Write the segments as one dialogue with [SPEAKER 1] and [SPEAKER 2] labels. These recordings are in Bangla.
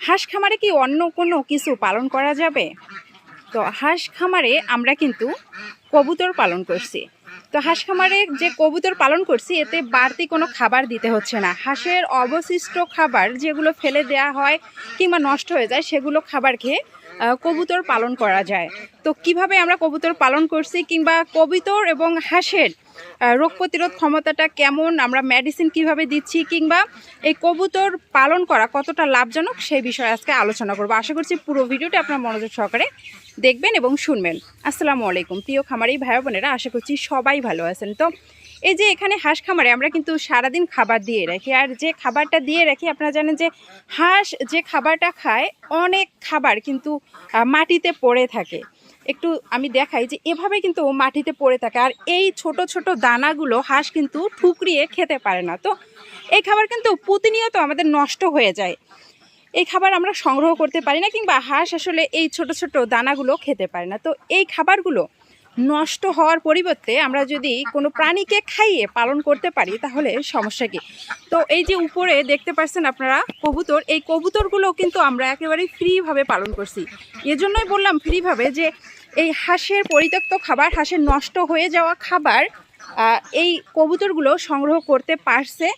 [SPEAKER 1] হাঁস খামারে কি অন্য কোনো কিছু পালন করা যাবে? তো হাঁস খামারে আমরা কিন্তু কবুতর পালন করছি। তো হাঁস খামারে যে কবুতর পালন করছি, এতে বাড়তি কোনো খাবার দিতে হচ্ছে না। হাঁসের অবশিষ্ট খাবার যেগুলো ফেলে দেওয়া হয় কিংবা নষ্ট হয়ে যায়, সেগুলো খাবার খেয়ে কবুতর পালন করা যায়। তো কীভাবে আমরা কবুতর পালন করছি কিংবা কবুতর এবং হাঁসের রোগ প্রতিরোধ ক্ষমতাটা কেমন, আমরা মেডিসিন কীভাবে দিচ্ছি কিংবা এই কবুতর পালন করা কতটা লাভজনক সেই বিষয়ে আজকে আলোচনা করব। আশা করছি পুরো ভিডিওটা আপনার মনোযোগ সহকারে দেখবেন এবং শুনবেন। আসসালামু আলাইকুম। প্রিয় খামারি ভাই বোনেরা, আশা করছি সবাই ভালো আছেন। তো এই যে এখানে হাঁস খামারে আমরা কিন্তু সারাদিন খাবার দিয়ে রাখি। আর যে খাবারটা দিয়ে রাখি, আপনারা জানেন যে হাঁস যে খাবারটা খায়, অনেক খাবার কিন্তু মাটিতে পড়ে থাকে। একটু আমি দেখাই যে এভাবে কিন্তু মাটিতে পড়ে থাকে। আর এই ছোট ছোট দানাগুলো হাঁস কিন্তু ঠুকরিয়ে খেতে পারে না। তো এই খাবার কিন্তু প্রতিনিয়ত আমাদের নষ্ট হয়ে যায়। এই খাবার আমরা সংগ্রহ করতে পারি না কিংবা হাঁস আসলে এই ছোট ছোট দানাগুলো খেতে পারে না। তো এই খাবারগুলো নষ্ট হওয়ার পরিবর্তে আমরা যদি কোনো প্রাণীকে খাইয়ে পালন করতে পারি, তাহলে সমস্যা কি? তো এই যে উপরে দেখতে পাচ্ছেন আপনারা, কবুতর, এই কবুতরগুলো কিন্তু আমরা একেবারেই ফ্রিভাবে পালন করছি। এজন্যই বললাম ফ্রিভাবে যে এই হাঁসের পরিত্যক্ত খাবার, হাঁসের নষ্ট হয়ে যাওয়া খাবার এই কবুতরগুলো সংগ্রহ করতে পারছে।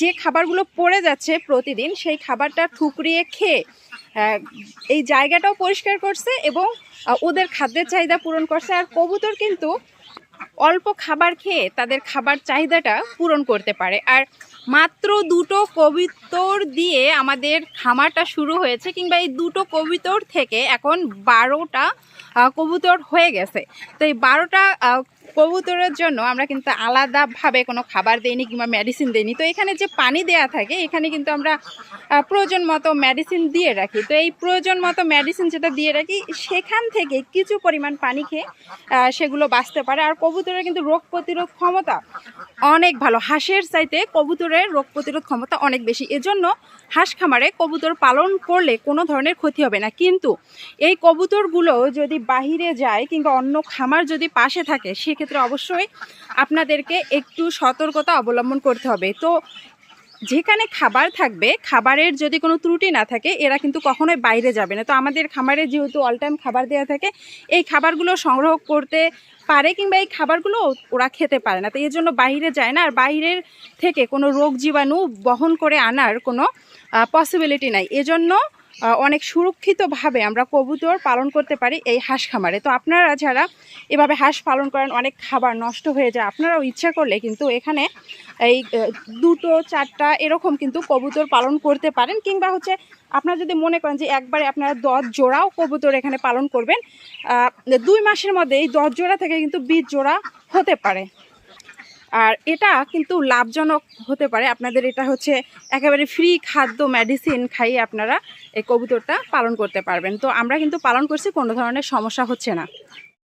[SPEAKER 1] যে খাবারগুলো পড়ে যাচ্ছে প্রতিদিন, সেই খাবারটা ঠুকরিয়ে খেয়ে এই জায়গাটাও পরিষ্কার করছে এবং ওদের খাদ্যের চাহিদা পূরণ করছে। আর কবুতর কিন্তু অল্প খাবার খেয়ে তাদের খাবার চাহিদাটা পূরণ করতে পারে। আর মাত্র দুটো কবিতর দিয়ে আমাদের খামারটা শুরু হয়েছে, কিংবা এই দুটো কবিতর থেকে এখন বারোটা কবুতর হয়ে গেছে। তো এই বারোটা কবুতরের জন্য আমরা কিন্তু আলাদাভাবে কোনো খাবার দেইনি কিংবা মেডিসিন দেইনি। তো এখানে যে পানি দেয়া থাকে, এখানে কিন্তু আমরা প্রয়োজন মতো মেডিসিন দিয়ে রাখি। তো এই প্রয়োজন মতো মেডিসিন যেটা দিয়ে রাখি, সেখান থেকে কিছু পরিমাণ পানি খেয়ে সেগুলো বাঁচতে পারে। আর কবুতরের কিন্তু রোগ প্রতিরোধ ক্ষমতা অনেক ভালো। হাঁসের চাইতে কবুতরের রোগ প্রতিরোধ ক্ষমতা অনেক বেশি। এজন্য হাঁস খামারে কবুতর পালন করলে কোনো ধরনের ক্ষতি হবে না। কিন্তু এই কবুতরগুলো যদি বাহিরে যায় কিংবা অন্য খামার যদি পাশে থাকে সেক্ষেত্রে অবশ্যই আপনাদেরকে একটু সতর্কতা অবলম্বন করতে হবে। তো যেখানে খাবার থাকবে, খাবারের যদি কোনো ত্রুটি না থাকে, এরা কিন্তু কখনোই বাইরে যাবে না। তো আমাদের খামারে যেহেতু অল টাইম খাবার দেওয়া থাকে, এই খাবারগুলো সংগ্রহ করতে পারে কিংবা এই খাবারগুলো ওরা খেতে পারে না। তো এই জন্য বাইরে যায় না। আর বাইরের থেকে কোনো রোগ জীবাণু বহন করে আনার কোনো পসিবিলিটি নাই। এজন্য অনেক সুরক্ষিতভাবে আমরা কবুতর পালন করতে পারি এই হাঁস খামারে। তো আপনারা যারা এভাবে হাঁস পালন করেন, অনেক খাবার নষ্ট হয়ে যায়, আপনারাও ইচ্ছা করলে কিন্তু এখানে এই দুটো, চারটা এরকম কিন্তু কবুতর পালন করতে পারেন। কিংবা হচ্ছে আপনারা যদি মনে করেন যে একবারে আপনারা দশ জোড়াও কবুতর এখানে পালন করবেন দুই মাসের মধ্যে এই দশ জোড়া থেকে কিন্তু বিশ জোড়া হতে পারে। আর এটা কিন্তু লাভজনক হতে পারে। আপনাদের এটা হচ্ছে একেবারে ফ্রি খাদ্য মেডিসিন খাইয়ে আপনারা এই কবুতরটা পালন করতে পারবেন। তো আমরা কিন্তু পালন করছি, কোনো ধরনের সমস্যা হচ্ছে না।